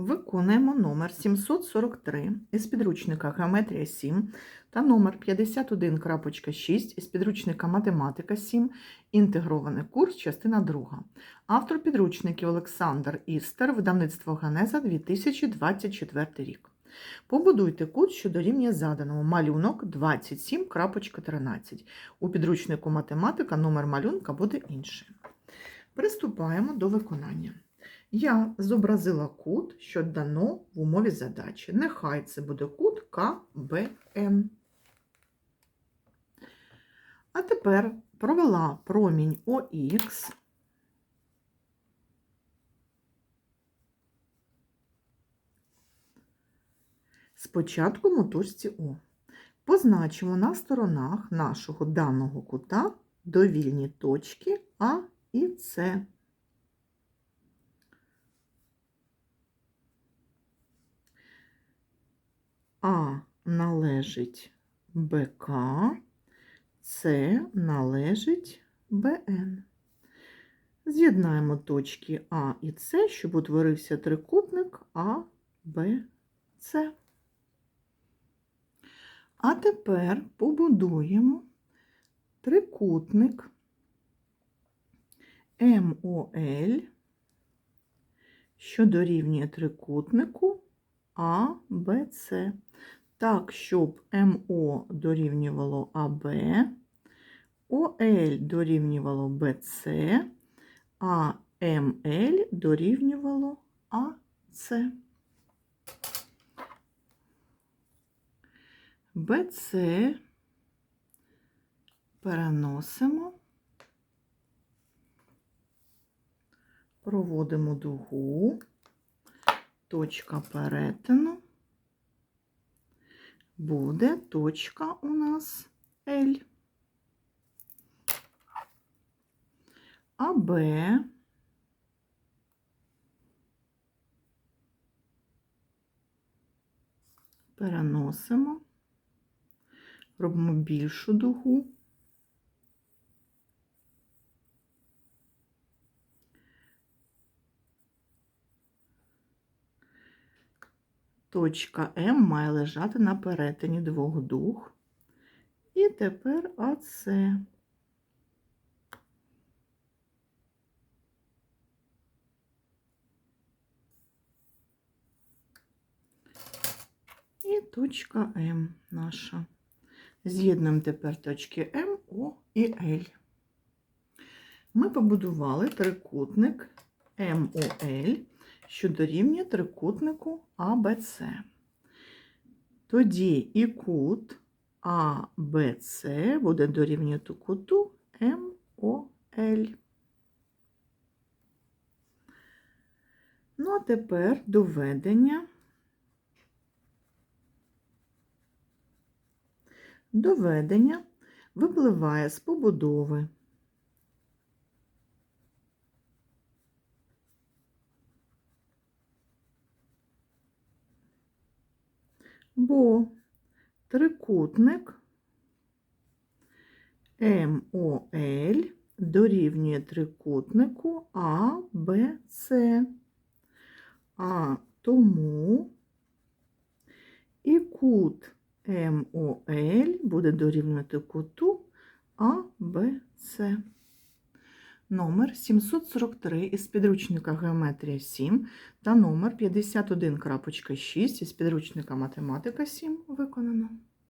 Виконуємо номер 743 із підручника Геометрія 7 та номер 51.6 із підручника Математика 7, інтегрований курс, частина 2. Автор підручників Олександр Істер, видавництво Ганеза 2024 рік. Побудуйте кут, що дорівнює заданому малюнок 27.13. У підручнику математика номер малюнка буде інший. Приступаємо до виконання. Я зобразила кут, що дано в умові задачі. Нехай це буде кут КБМ. А тепер провела промінь ОХ. Спочатку мотузці О. Позначимо на сторонах нашого даного кута довільні точки А і С. А належить БК, С належить БН. З'єднаємо точки А і С, щоб утворився трикутник А, Б, С. А тепер побудуємо трикутник МОЛ, що дорівнює трикутнику а, Б, С. Так, щоб МО дорівнювало АБ, ОЛ дорівнювало БЦ, а МЛ дорівнювало АС. БЦ переносимо, проводимо дугу точка перетину буде точка у нас L. А Б переносимо, робимо більшу дугу. Точка М має лежати на перетині двох дуг. І тепер АС. І точка М наша. З'єднуємо тепер точки М, О і Л. Ми побудували трикутник МОЛ що дорівнює трикутнику АБЦ. Тоді і кут АБЦ буде дорівнювати куту МОЛ. Ну, а тепер доведення. Доведення випливає з побудови. Бо трикутник МОЛ дорівнює трикутнику АБЦ, а тому і кут МОЛ буде дорівнювати куту АБЦ. Номер 743 із підручника Геометрія 7 та номер 51.6 із підручника Математика 7 виконано.